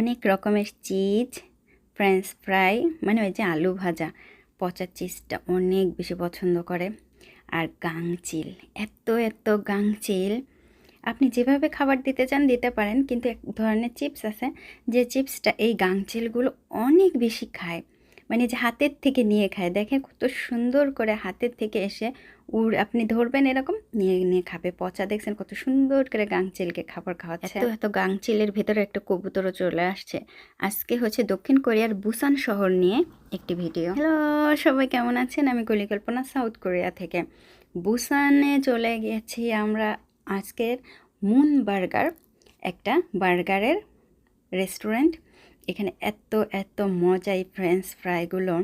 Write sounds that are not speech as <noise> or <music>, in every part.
অনেক রকমের cheese French fry মানে ওই যে আলু ভাজা। পচা চিজটা অনেক বেশি পছন্দ করে। আর গাংচিল, এত এত গাংচিল। আপনি যেভাবে খাবার দিতে চান দিতে পারেন, কিন্তু এক ধরনের চিপস আছে যে চিপসটা এই গাংচিলগুলো অনেক বেশি খায়। মানে যে হাতের থেকে নিয়ে খায়। দেখে কত সুন্দর করে হাতের থেকে এসে উড় আপনি ধরবেন এরকম নিয়ে নিয়ে খাবে। পচা দেখছেন কত সুন্দর করে গাংচিলকে খাবার খাওয়াচ্ছে। এত এত গাংচিলের ভেতরে একটা কবুতরও চলে আসছে। আজকে হচ্ছে দক্ষিণ কোরিয়ার বুসান শহর নিয়ে একটি ভিডিও। হ্যালো সবাই কেমন আছেন? আমি কলিকল্পনা সাউথ কোরিয়া থেকে। বুসানে চলে গেছি আমরা আজকের মুন বার্গার একটা বার্গারের রেস্টুরেন্ট। এখানে এত এত মজা এই ফ্রেঞ্চ ফ্রাইগুলো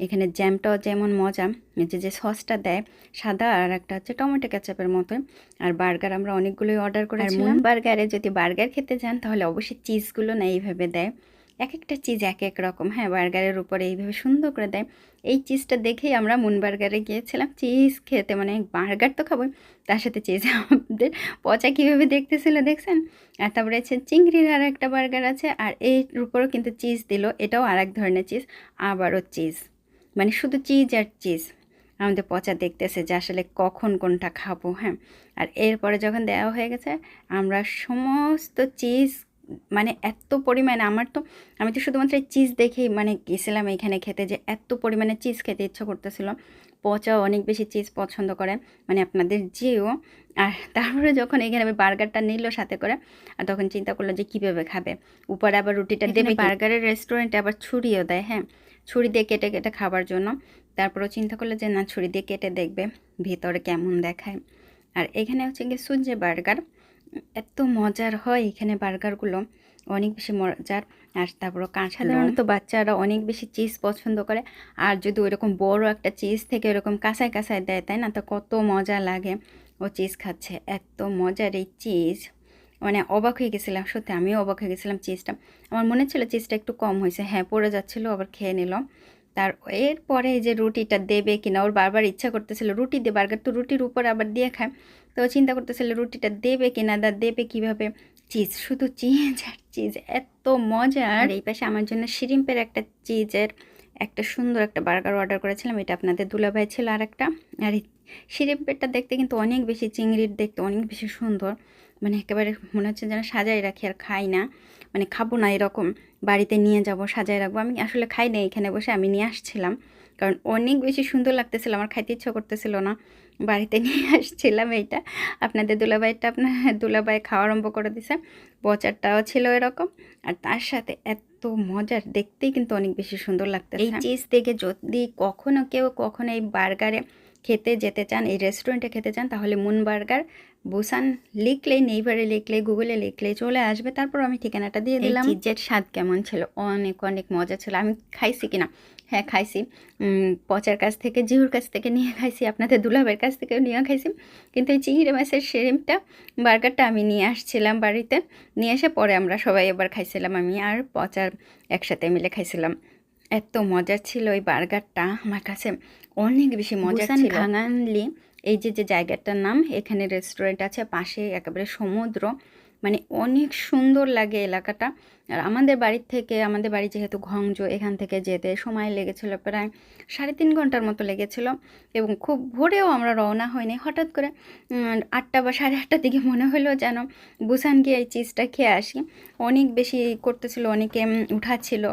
এখানে জ্যামটাও যেমন মজা যে যে সসটা দেয়, সাদা আর একটা হচ্ছে টমেটো ক্যাচাপের মতো। আর বার্গার আমরা অনেকগুলোই অর্ডার করেছিলাম। বার্গারে যদি বার্গার খেতে যান, তাহলে অবশ্যই চিজগুলো না এইভাবে দেয়। এক একটা চিজ এক এক রকম হ্যাঁ বার্গারের উপরে এইভাবে সুন্দর করে দেয়। এই চিজটা দেখেই আমরা মুন বার্গারে গিয়েছিলাম। চিজ খেতে মানে বার্গার তো খাবোই তার সাথে চিজ আমাদের। পচা কীভাবে দেখতেছিল দেখছেন? আর তারপরে আছে চিংড়ির আর একটা বার্গার আছে, আর এর উপরেও কিন্তু চিজ দিল। এটাও আর এক ধরনের চিজ আবারও চিজ মানে শুধু চিজ আর চিজ আমাদের পচা দেখতেছে যে আসলে কখন কোনটা খাব হ্যাঁ? আর এরপরে যখন দেওয়া হয়ে গেছে, আমরা সমস্ত চিজ মানে এত পরিমাণে, আমার তো, আমি তো শুধুমাত্র চিজ দেখেই মানে গেছিলাম এখানে খেতে যে এত পরিমাণে চিজ খেতে ইচ্ছা করতেছিল। পচা অনেক বেশি চিজ পছন্দ করে মানে আপনাদের যেও। আর তারপরে যখন এখানে আমি বার্গারটা নিল সাথে করে আর তখন চিন্তা করল যে কীভাবে খাবে। উপরে আবার রুটিটা দেবে বার্গারের রেস্টুরেন্টে আবার ছুরিও দেয় হ্যাঁ? ছুরি দিয়ে কেটে কেটে খাবার জন্য। তারপরেও চিন্তা করল যে না ছুরি দিয়ে কেটে দেখবে ভিতরে কেমন দেখায়। আর এখানে হচ্ছে গিয়ে সূর্য বার্গার। এত মজার হয় এখানে বার্গারগুলো অনেক বেশি মজার। আর তারপরও কাঁচা সাধারণত বাচ্চারা অনেক বেশি চিজ পছন্দ করে। আর যদি ওইরকম বড় একটা চিজ থেকে ওরকম কাঁচায় কাঁচায় দেয় তাই না? তো কত মজা লাগে ও চিজ খাচ্ছে এত মজার এই চিজ। মানে অবাক হয়ে গেছিলাম সত্যি আমিও অবাক হয়ে গেছিলাম চিজটা। আমার মনে ছিল চিজটা একটু কম হয়েছে হ্যাঁ পড়ে যাচ্ছিল আবার খেয়ে নিলাম। তার এরপরে যে রুটিটা দেবে কিনা ওর বারবার ইচ্ছা করতেছিল রুটি দিয়ে বার্গার তো রুটির উপর আবার দিয়ে খায়। তো চিন্তা করতেছিল রুটিটা দেবে কিনা দা দেবে কীভাবে? চিজ, শুধু চিজ আর চিজ, এত মজার। এই পাশে আমার জন্য শিরিম্পের একটা চিজের একটা সুন্দর একটা বার্গার অর্ডার করেছিলাম, এটা আপনাদের দুলাভাই ছিল আর একটা আর শিরিম্পেরটা দেখতে কিন্তু অনেক বেশি চিংড়ির, দেখতে অনেক বেশি সুন্দর। মানে একেবারে মনে হচ্ছে যেন সাজাই রাখি আর খাই না। মানে খাব না এরকম, বাড়িতে নিয়ে যাব সাজাই রাখব। আমি আসলে খাই না এখানে বসে আমি নিয়ে আসছিলাম। কারণ অনেক বেশি সুন্দর লাগতেছিল, আমার খাইতে ইচ্ছা করতেছিল না। বাড়িতে নিয়ে আসছিলাম এইটা। আপনাদের দুলাবাইটা আপনার দুলাবাই খাওয়া আরম্ভ করে দিছে। বচারটাও ছিল এরকম। আর তার সাথে এত মজার, দেখতেই কিন্তু অনেক বেশি সুন্দর লাগতো এই চিজ থেকে যদি কখনো কেউ কখনো এই বার্গারে খেতে যেতে চান, এই রেস্টুরেন্টে খেতে চান, তাহলে মুন বার্গার বুসান লিখলেই নেইবারে লিখলে গুগলে লিখলে চলে আসবে তারপর আমি ঠিকানাটা দিয়ে দিলাম। চিজের স্বাদ কেমন ছিল? অনেক অনেক মজা ছিল। আমি খাইছি কিনা হ্যাঁ খাইছি। পচার কাছ থেকে জিহুর কাছ থেকে নিয়ে খাইছি আপনাদের দুলাভের কাছ থেকেও নিয়ে খাইছি। কিন্তু এই চিংড়ি মাছের শেরিমটা বার্গারটা আমি নিয়ে আসছিলাম বাড়িতে। নিয়ে এসে পরে আমরা সবাই এবার খাইছিলাম আমি আর পচার একসাথে মিলে খাইছিলাম। এত মজার ছিল ওই বার্গারটা আমার কাছে অনেক বেশি মজা ছিল। ভাঙানলি এই যে যে জায়গাটার নাম এখানে রেস্টুরেন্ট আছে পাশে একেবারে সমুদ্র। মানে অনেক সুন্দর লাগে এলাকাটা। আর আমাদের বাড়ির থেকে আমাদের বাড়ি যেহেতু ঘংজ এখান থেকে যেতে সময় লেগেছিল প্রায় সাড়ে তিন ঘণ্টার মতো লেগেছিল এবং খুব ভোরেও আমরা রওনা হয়নি। হঠাৎ করে আটটা বা সাড়ে আটটার দিকে মনে হলো যেন বুসান গিয়ে এই চিজটা খেয়ে আসি। অনেক বেশি করতেছিল অনেকে উঠাচ্ছিল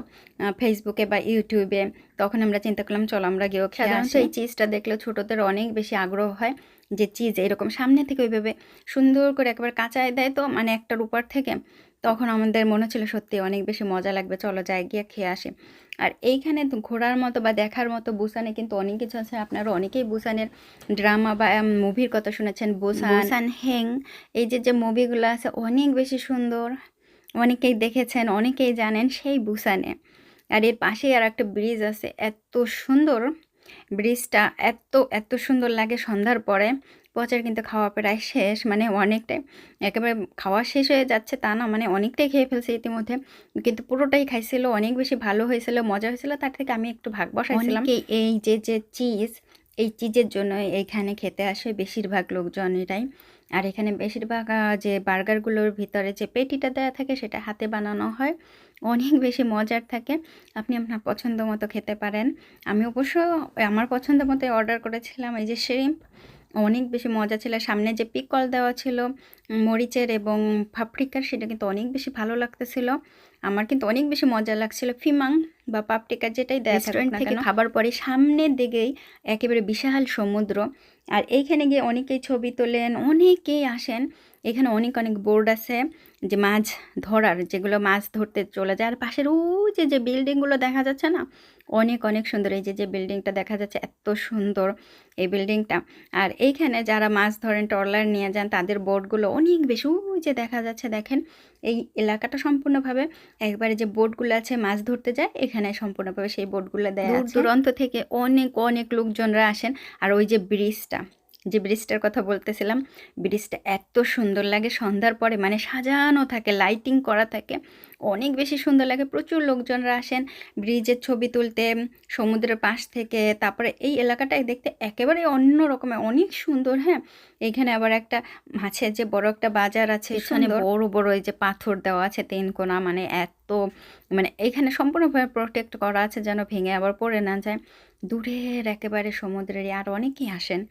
ফেসবুকে বা ইউটিউবে তখন আমরা চিন্তা করলাম চলো আমরা গিয়েও খেয়ে আসি। এই চিজটা দেখলে ছোটোদের অনেক বেশি আগ্রহ হয়। যে চিজ এরকম সামনে থেকে ওইভাবে সুন্দর করে একবার কাঁচায় দেয় তো মানে একটার উপর থেকে, তখন আমাদের মনে ছিল সত্যি অনেক বেশি মজা লাগবে, চলো যাই গিয়ে খেয়ে আসি। আর এইখানে ঘোরার মতো বা দেখার মতো বুসানে কিন্তু অনেক কিছু আছে, আপনারা অনেকেই বুসানের ড্রামা বা মুভির কথা শুনেছেন, বুসান। হেং, এই যে যে মুভিগুলো আছে অনেক বেশি সুন্দর, অনেকেই দেখেছেন, অনেকেই জানেন সেই বুসানে। আর এর পাশেই আর একটা ব্রিজ আছে, এত সুন্দর। ব্রিজটা এত এত সুন্দর লাগে সন্ধ্যার পরে। পচার কিন্তু খাওয়া প্রায় শেষ মানে অনেকটাই। একেবারে খাওয়া শেষ হয়ে যাচ্ছে তা না মানে অনেকটাই খেয়ে ফেলছে ইতিমধ্যে। কিন্তু পুরোটাই খাইছিল, অনেক বেশি ভালো হয়েছিল, মজা হয়েছিল, তার থেকে আমি একটু ভাগ বসাইছিলাম। এই যে যে চিজ, এই চিজের জন্য এইখানে খেতে আসে বেশিরভাগ লোকজনেরাই। আর এখানে বেশিরভাগ যে বার্গারগুলোর ভিতরে যে পেটিটা দেওয়া থাকে, সেটা হাতে বানানো হয়। অনেক বেশি মজার থাকে। আপনি আপনার পছন্দ মতো খেতে পারেন। আমি অবশ্য আমার পছন্দ মতো অর্ডার করেছিলাম, এই যে শ্রিম্প অনেক বেশি মজা ছিল। সামনে যে পিকল দেওয়া ছিল মরিচের এবং পাপরিকার সেটা কিন্তু অনেক বেশি ভালো লাগতেছিল। আমার কিন্তু অনেক বেশি মজা লাগছিল। ফিমাং বা পাপরিকা যেটাই দেয় রেস্টুরেন্ট থেকে খাবার পরে সামনের দিকেই একেবারে বিশাল সমুদ্র। আর এইখানে গিয়ে অনেকেই ছবি তোলেন অনেকেই আসেন। এখানে অনেক অনেক বোর্ড আছে যে মাছ ধরার যেগুলো মাছ ধরতে চলে যায়। আর পাশের ওই যে যে বিল্ডিংগুলো দেখা যাচ্ছে না অনেক অনেক সুন্দর। এই যে যে বিল্ডিংটা দেখা যাচ্ছে এত সুন্দর এই বিল্ডিংটা। আর এইখানে যারা মাছ ধরেন ট্রলার নিয়ে যান তাদের বোটগুলো অনেক বেশি। ওই যে দেখা যাচ্ছে দেখেন। এই এলাকাটা সম্পূর্ণভাবে একবারে যে বোটগুলো আছে মাছ ধরতে যায় এখানে সম্পূর্ণভাবে সেই বোটগুলো দেয় দূরন্ত দূরান্ত থেকে অনেক অনেক লোকজনরা আসেন। আর ওই যে ব্রিজটা যে ব্রিজটার কথা বলতেছিলাম ব্রিজটা এত সুন্দর লাগে সন্ধ্যার পরে মানে সাজানো থাকে লাইটিং করা থাকে অনেক বেশি সুন্দর লাগে। প্রচুর লোকজনরা আসেন ব্রিজের ছবি তুলতে সমুদ্রের পাশ থেকে তারপরে এই এলাকাটায় দেখতে একেবারে অন্য রকমের অনেক সুন্দর হ্যাঁ? এইখানে আবার একটা মাছের যে বড় একটা বাজার আছে এখানে বড় বড় এই যে পাথর দেওয়া আছে তিন কোনা মানে এত মানে এখানে সম্পূর্ণভাবে প্রোটেক্ট করা আছে যেন ভেঙে আবার পড়ে না যায়। দূরের একেবারে সমুদ্রের আর অনেকেই আসেন।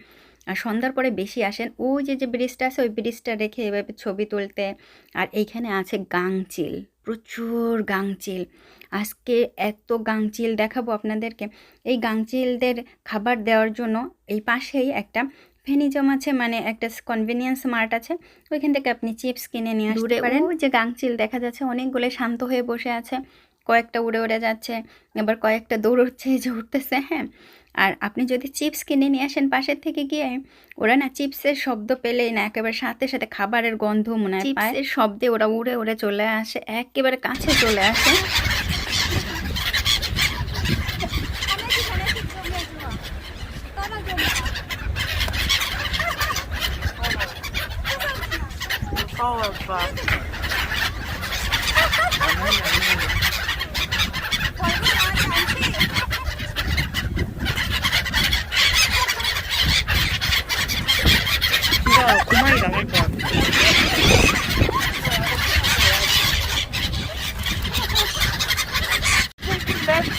আর সন্ধ্যার পরে বেশি আসেন। ওই যে যে ব্রিজটা আছে ওই ব্রিজটা রেখে এভাবে ছবি তুলতে। আর এইখানে আছে গাংচিল প্রচুর গাংচিল। আজকে এত গাংচিল দেখাবো আপনাদেরকে। এই গাংচিলদের খাবার দেওয়ার জন্য এই পাশেই একটা ফেনিজম আছে মানে একটা কনভেনিয়েন্স মার্ট আছে। ওইখান থেকে আপনি চিপস কিনে নিয়ে আসতে পারেন। ওই যে গাংচিল দেখা যাচ্ছে অনেকগুলো শান্ত হয়ে বসে আছে। কয়েকটা উড়ে উড়ে যাচ্ছে এবার কয়েকটা দৌড়চ্ছে যে উঠতেছে হ্যাঁ। আর আপনি যদি চিপস কিনে নিয়ে আসেন পাশের থেকে গিয়ে ওরা না চিপসের শব্দ পেলেই না একেবারে সাথে সাথে খাবারের গন্ধ মনে হয়। চিপসের শব্দে ওরা উড়ে উড়ে চলে আসে একেবারে কাছে চলে আসে। 진짜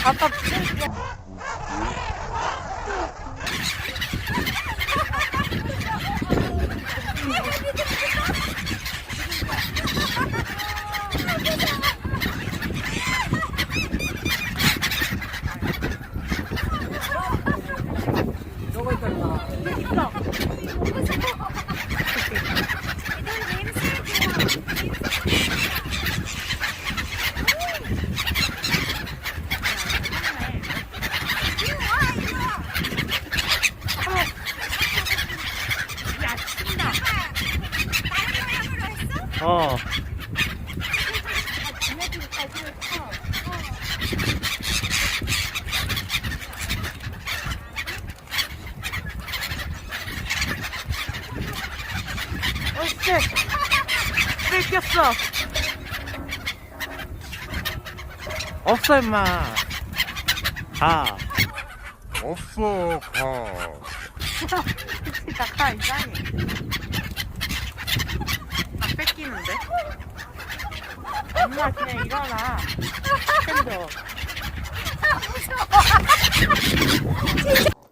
他的不用 어, 씨! 뺏겼어! 없어, 임마! 가! 없어 가 <laughs> 나가, 이상해. 다 뺏기는데? 엄마, 그냥 일어나. 힘들어.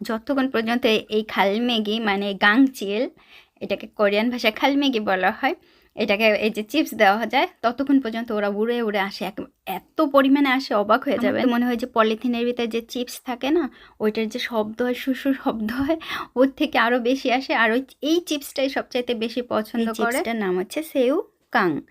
যতক্ষণ পর্যন্ত এই- এই খালমেগি মানে গাংচিল এটাকে কোরিয়ান ভাষায় খালমেগি বলা হয়। এটাকে এই যে চিপস দেওয়া যায় ততক্ষণ পর্যন্ত ওরা উড়ে উড়ে আসে। এক- এত পরিমাণে আসে অবাক হয়ে যাবে। মনে হয় যে পলিথিনের ভিতরে যে চিপস থাকে না ওইটার যে শব্দ হয় সুসু শব্দ হয় ওর থেকে আরও বেশি আসে। আর ওই এই চিপসটাই সবচাইতে বেশি পছন্দ করে। এটার নাম হচ্ছে সেউ কাং।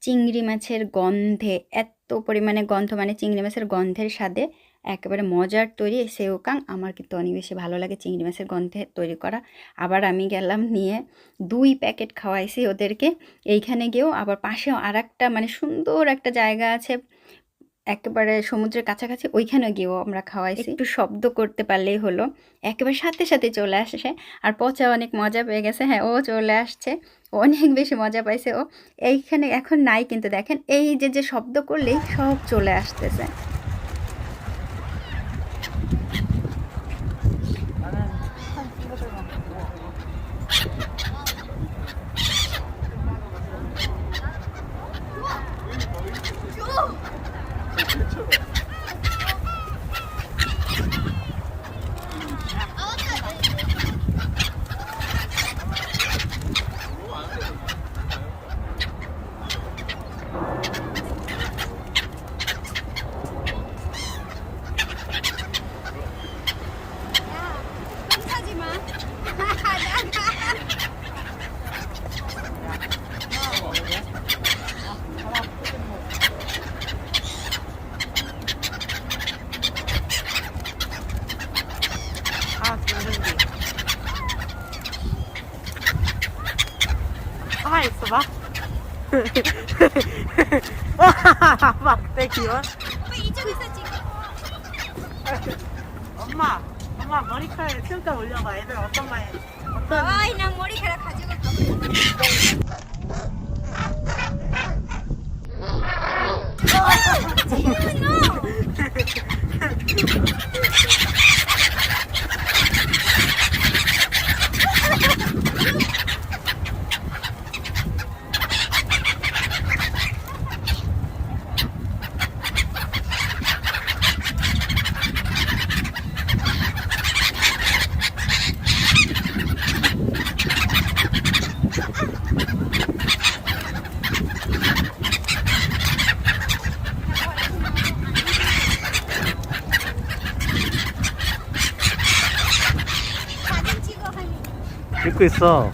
চিংড়ি মাছের গন্ধে এত পরিমাণে গন্ধ মানে চিংড়ি মাছের গন্ধের স্বাদে একেবারে মজার তৈরি সেউকাং। আমার কিন্তু অনেক বেশি ভালো লাগে চিংড়ি মাছের গন্ধে তৈরি করা। আবার আমি গেলাম নিয়ে দুই প্যাকেট খাওয়াইছি ওদেরকে। এইখানে গিয়েও আবার পাশেও আর মানে সুন্দর একটা জায়গা আছে, একেবারে সমুদ্রের কাছাকাছি। ওইখানে গিয়েও আমরা খাওয়াইছি। একটু শব্দ করতে পারলেই হলো। একেবারে সাথে সাথে চলে আসে আর পচা অনেক মজা পেয়ে গেছে। হ্যাঁ ও চলে আসছে। অনেক বেশি মজা পাইছে ও। এইখানে এখন নাই কিন্তু দেখেন, এই যে যে শব্দ করলেই সব চলে আসতেছে। 나는 한 친구들만 보고 막대기원. 이쪽에서 찍어. 엄마, 엄마 머리카락에 춤다 올려봐. 애들 어떤 말이 어떤 아이 난 머리카락 가지고 가고 사진 찍어 하니. 있어.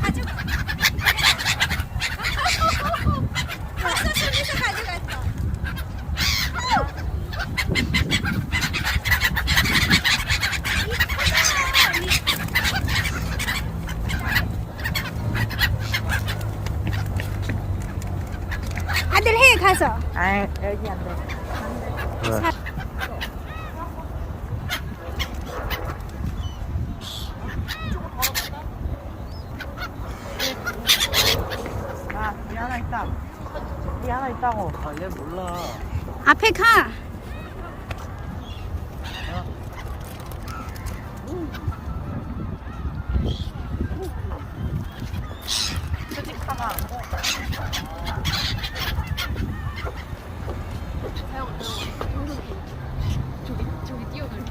가지고. 벌써 손에서 가져갔어. 가서. 아 여기 안 돼. 왜? 아, 이 하나 있다. 이 하나 있다고. 아, 얘 몰라. 앞에 가.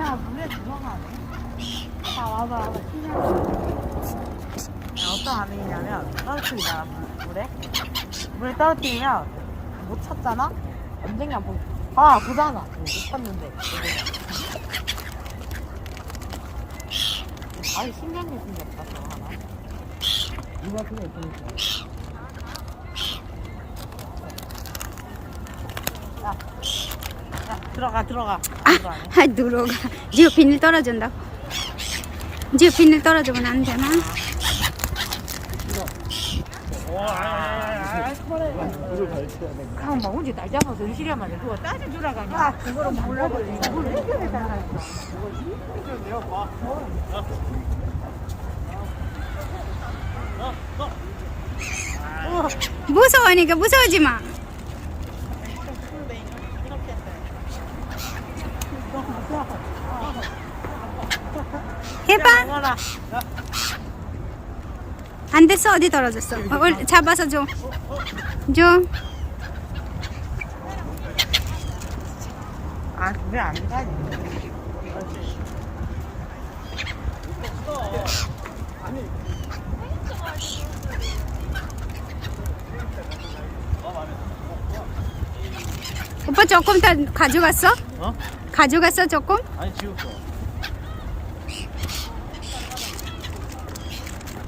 야, 물에 들어가네. 자, 와봐, 와봐. 야, 어떤 반응이냐면, 떨어뜨리잖아, 물- 물에. 물에 떨어뜨리면, 못 찾잖아? 언젠가 보, 아, 보잖아. 못 찾는데. 아니, 신경이 생겼다, 저거 하나. 누가 그래, 그러니까. 야, 야, 들어가, 들어가. 안 해? 아, 누로가. 지우 비닐 떨어진다. 지우 비닐 떨어지면 안 되나? 그냥 막 언제 날 잡아서 돼. 그거 따져 주라 가냐. 아, 그거를 몰라버리네. 그걸 왜 이렇게 달라니까. 무서워하니까 무서워지 마. 해봐. 먹어라. 안 됐 어 어디 떨어졌어? 어, 얼- 잡아서 줘. 줘. 아, 왜안 가지? 오빠 조금 더 가져갔어? 어? 가져갔어 조금? 아니, 지웠어.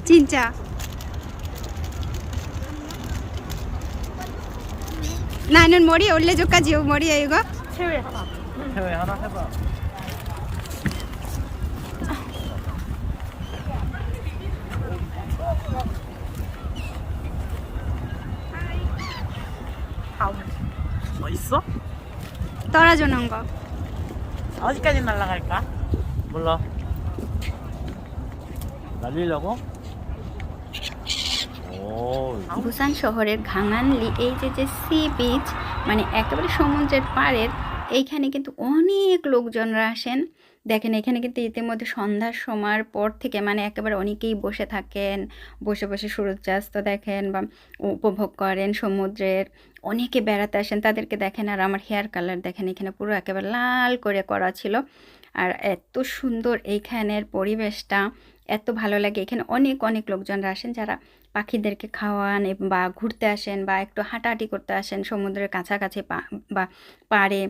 진짜. 나는 머리 올려줄까 지우 머리에 이거? 체외 하나. 체외 하나 해봐. 다음. 뭐 있어? 떨어주는 거. 어디까지 날아갈까? 몰라. 날리려고? 오. বুসান শহরের ঘাঙানলি এই যে যে সি বিচ মানে একেবারে সমুদ্রের পাড়ের, এইখানে কিন্তু অনেক লোকজনরা আসেন। দেখেন, এখানে কিন্তু ইতিমধ্যে সন্ধ্যার সময়ের পর থেকে মানে একেবারে অনেকেই বসে থাকেন, বসে বসে সূর্যাস্ত দেখেন বা উপভোগ করেন সমুদ্রের। অনেকে বেড়াতে আসেন, তাদেরকে দেখেন, আর আমার হেয়ার কালার দেখেন, এখানে পুরো একেবারে লাল করে করা ছিল। আর এত সুন্দর এইখানের পরিবেশটা, এত ভালো লাগে। এখানে অনেক অনেক লোকজনরা আসেন যারা পাখিদেরকে খাওয়ান বা ঘুরতে আসেন বা একটু হাঁটাহাঁটি করতে আসেন সমুদ্রের কাছাকাছি বা পাড়ে।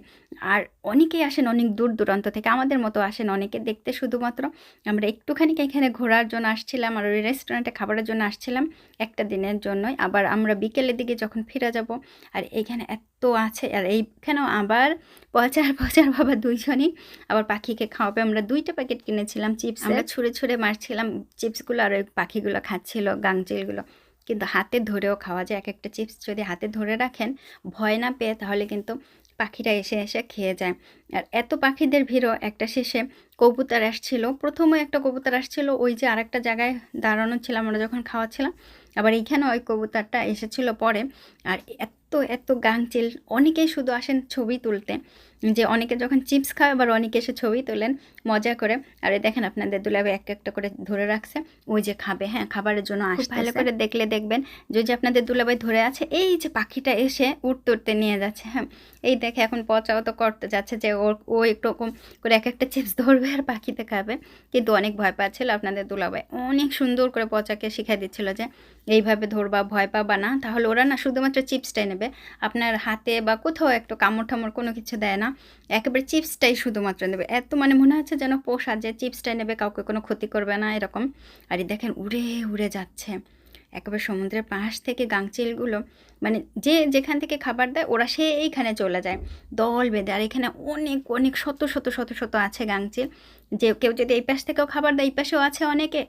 আর অনেকেই আসেন অনেক দূর দূরান্ত থেকে, আমাদের মতো আসেন অনেকে। দেখতে শুধুমাত্র আমরা একটুখানি এখানে ঘোরার জন্য আসছিলাম আর ওই রেস্টুরেন্টে খাবারের জন্য আসছিলাম একটা দিনের জন্যই। আবার আমরা বিকেলের দিকে যখন ফিরে যাব, আর এখানে এত আছে। আর এইখানেও আবার পচার পচার বাবা দুইজনই আবার পাখিকে খাওয়াবে। আমরা দুইটা প্যাকেট কিনেছিলাম চিপস আমরা ছুঁড়ে ছুঁড়ে মারছিলাম চিপসগুলো আর ওই পাখিগুলো খাচ্ছিল গাংচিলগুলো। কিন্তু হাতে ধরেও খাওয়া যায়। এক একটা চিপস যদি হাতে ধরে রাখেন ভয় না পেয়ে তাহলে কিন্তু পাখিরা এসে এসে খেয়ে যায়। আর এত পাখিদের ভিড়ও একটা শেষে কবুতর আসছিল। প্রথমে একটা কবুতর আসছিল ওই যে আরেকটা জায়গায় দাঁড়ানো ছিলাম আমরা যখন খাওয়াচ্ছিলাম। আবার এইখানে ওই কবুতরটা এসেছিল পরে। আর এত এত গাংচিল অনেকেই শুধু আসেন ছবি তুলতে। যে অনেকে যখন চিপস খায় আবার অনেকে এসে ছবি তোলেন মজা করে। আর এই দেখেন আপনাদের দুলাবে এক একটা করে ধরে রাখছে। ওই যে খাবে হ্যাঁ খাবারের জন্য আসতে ভালো করে দেখলে দেখবেন। যে যে আপনাদের দুলাভাই ধরে আছে এই যে পাখিটা এসে উঠতে উঠতে নিয়ে যাচ্ছে হ্যাঁ। এই দেখে এখন পচাও তো করতে যাচ্ছে যে ওর ও একটু রকম করে এক একটা চিপস ধরবে আর পাখিতে খাবে। কিন্তু অনেক ভয় পাচ্ছিল আপনাদের দুলাভাই। অনেক সুন্দর করে পচাকে শিখাই দিচ্ছিল যে এইভাবে ধরবা ভয় পাবা না। তাহলে ওরা না শুধুমাত্র চিপসটাই নেবে। আপনার হাতে বা কোথাও একটু কামড় ঠামড় কোনো কিছু দেয় না। একেবারে চিপসটাই শুধুমাত্র নেবে। এত মানে মনে হচ্ছে যেন পোষা যে চিপসটাই নেবে, কাউকে কোনো ক্ষতি করবে না এরকম। আর দেখেন উড়ে উড়ে যাচ্ছে। একেবারে সমুদ্রের পাশ থেকে গাংচিলগুলো মানে যে যেখান থেকে খাবার দেয়, ওরা সে এইখানে চলে যায়। দল বেঁধে, আর এখানে অনেক অনেক শত শত শত শত আছে গাংচিল। যে কেউ যদি এই পাশ থেকেও খাবার দেয় এই পাশেও আছে অনেকে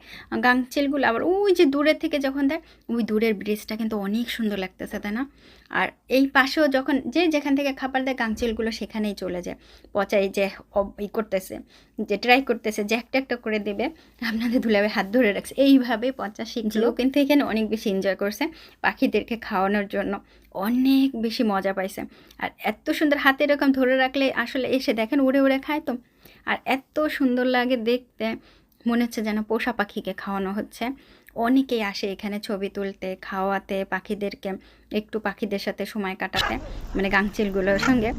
গাংচিলগুলো আবার ওই যে দূরের থেকে যখন দেয় ওই দূরের ব্রিজটা কিন্তু অনেক সুন্দর লাগতেছে তাই না? আর এই পাশেও যখন যে যেখান থেকে খাবার দেয় গাংচিলগুলো সেখানেই চলে যায়। পচাই যে ই করতেছে যে ট্রাই করতেছে যে একটা একটা করে দেবে আপনাদের ধুলাবে হাত ধরে রাখছে। এইভাবে পচা শিখলো কিন্তু এখানে অনেক বেশি এনজয় করছে পাখিদেরকে খাওয়ানোর জন্য। অনেক বেশি মজা পাইছে। আর এত সুন্দর হাতে এরকম ধরে রাখলে আসলে এসে দেখেন উড়ে উড়ে খায় তো। আর এত সুন্দর লাগে দেখতে। মনে হচ্ছে যেন পোষা পাখিকে খাওয়ানো হচ্ছে। অনেকেই আসে এখানে ছবি তুলতে, খাওয়াতে পাখিদেরকে, একটু পাখিদের সাথে সময় কাটাতে মানে গাংচিলগুলোর সঙ্গে।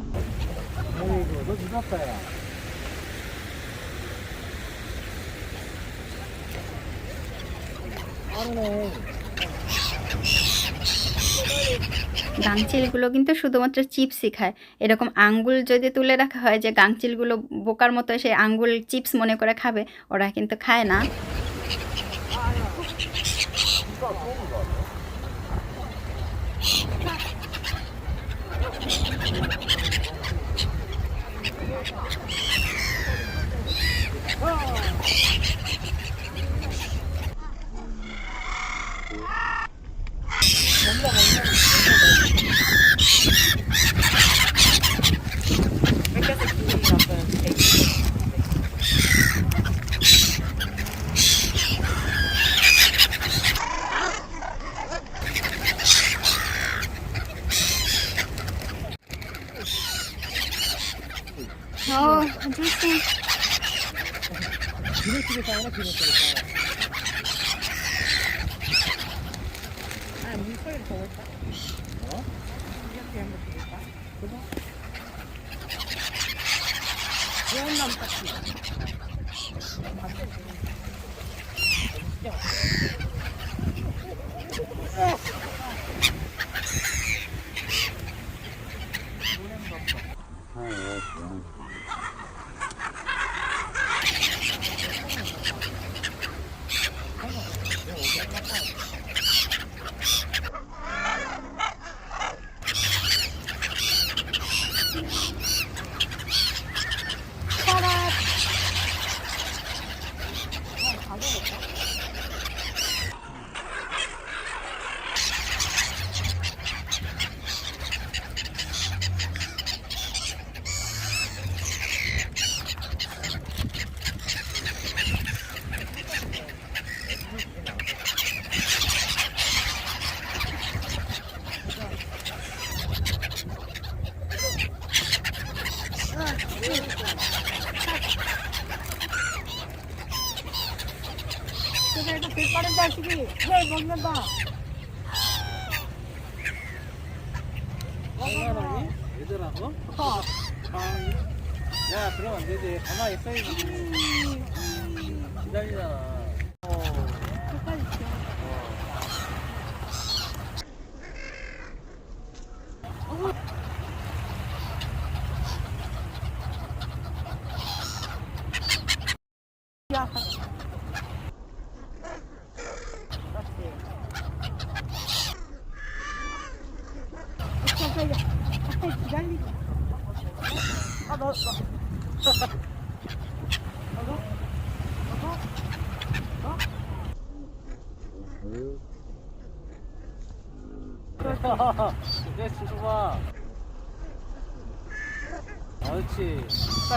গাংচিলগুলো কিন্তু শুধুমাত্র চিপসই খায়। এরকম আঙ্গুল যদি তুলে রাখা হয় যে গাংচিলগুলো বোকার মতো সেই আঙ্গুল চিপস মনে করে খাবে, ওরা কিন্তু খায় না। 나 물소리를 적을까? 어? 이렇게 한번 적을까? 그거? 매운맛 같은 거. 야.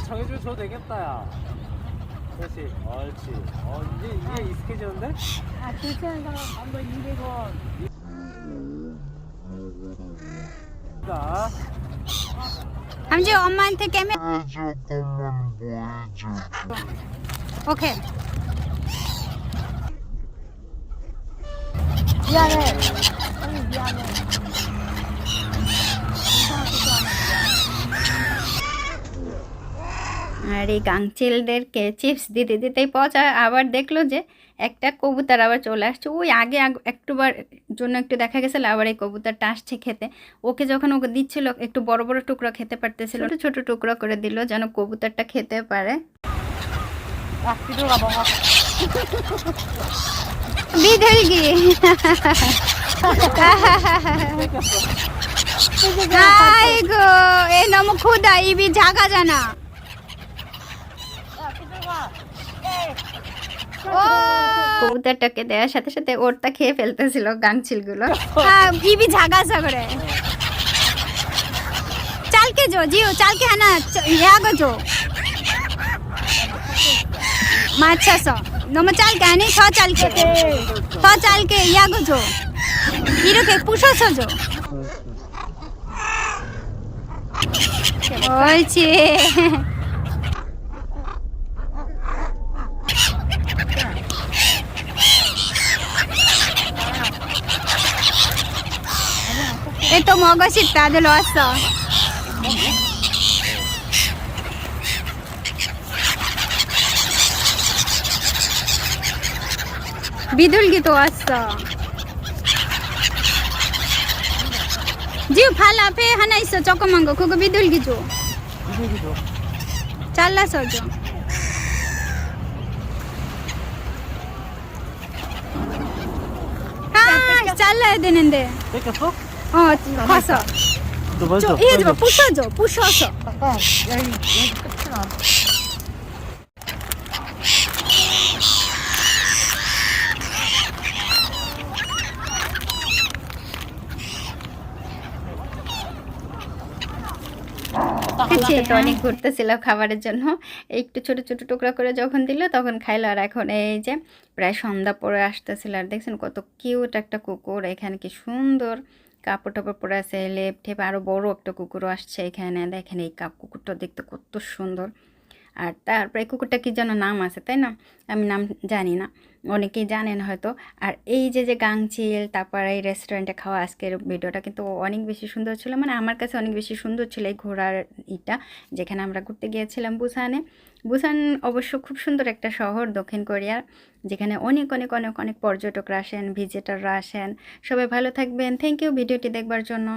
정해주면 줘도 되겠다, 야. 그렇지. 옳지. 어, 이제, 이제 익숙해지는데? 아, 사람 한번 200원. 자. 함지 엄마한테 깨면 오케이 미안해. 형님 미안해. আর এই গাংচিলদেরকে চিপস দিতে দিতেই পচা আবার দেখল যে একটা কবুতর আবার চলে আসছে। ওই আগে একটুবার জন্য একটু দেখা গেছিল, আবার এই কবুতরটা আসছে খেতে। ওকে যখন ওকে দিচ্ছিল, একটু বড় বড় টুকরো খেতে পারতেছিল, ছোট টুকরো করে দিল যেন কবুতরটা খেতে পারে। গো, এ জানা কবুতরটাকে দেওয়ার সাথে সাথে ওরটা খেয়ে ফেলতেছিল গাংচিলগুলো। হ্যাঁ, হ্যাঁ, ইবি ঝাগা ঝগড়ে। চালকে জো জিও চালকে হ্যাঁ না ইয়াগো জো। মাছা স নম চালকে হ্যাঁ স চালকে। ছ চালকে ইয়াগো জো। ইরোকে পুষো জো? ওই চি 이렇게 부셔서 줘 옳지 얘또 먹고 싶다 아들 왔어 비둘기도 왔어 지우 발 앞에 하나 있 어 조그만 거 그거 비둘기 줘 비둘기죠. 잘라서 줘 아, 잘라야 되는데. 뺏겼어? 어, 커서. 너 먼저. 저, 얘 좀 부셔줘, 부셔서. 잠깐, 여기, 여기 끝이나. সে তো অনেক ঘুরতেছিল খাবারের জন্য একটু ছোট ছোট টুকরা করে যখন দিল তখন খাইলো আর এখন এই যে প্রায় সন্ধ্যা পরে আসতেছিল আর দেখছেন কত কিউট একটা কুকুর এখানে কি সুন্দর কাপড় টাপড় পরে আছে লেপ ঠেপ আরও বড় একটা কুকুরও আসছে এখানে। দেখেন এই কাপ কুকুরটা দেখতে কত সুন্দর। আর তারপরে কুকুরটা কি যেন নাম আছে, তাই না? আমি নাম জানি না। অনেকেই জানেন হয়তো। আর এই যে যে গাংচিল তারপর এই রেস্টুরেন্টে খাওয়া আজকের ভিডিওটা কিন্তু অনেক বেশি সুন্দর ছিল। মানে আমার কাছে অনেক বেশি সুন্দর ছিল এই ঘোরার ইটা, যেখানে আমরা ঘুরতে গিয়েছিলাম বুসানে। বুসান অবশ্য খুব সুন্দর একটা শহর দক্ষিণ কোরিয়ার, যেখানে অনেক অনেক অনেক অনেক পর্যটকরা আসেন ভিজিটাররা আসেন। সবাই ভালো থাকবেন। থ্যাংক ইউ ভিডিওটি দেখবার জন্য।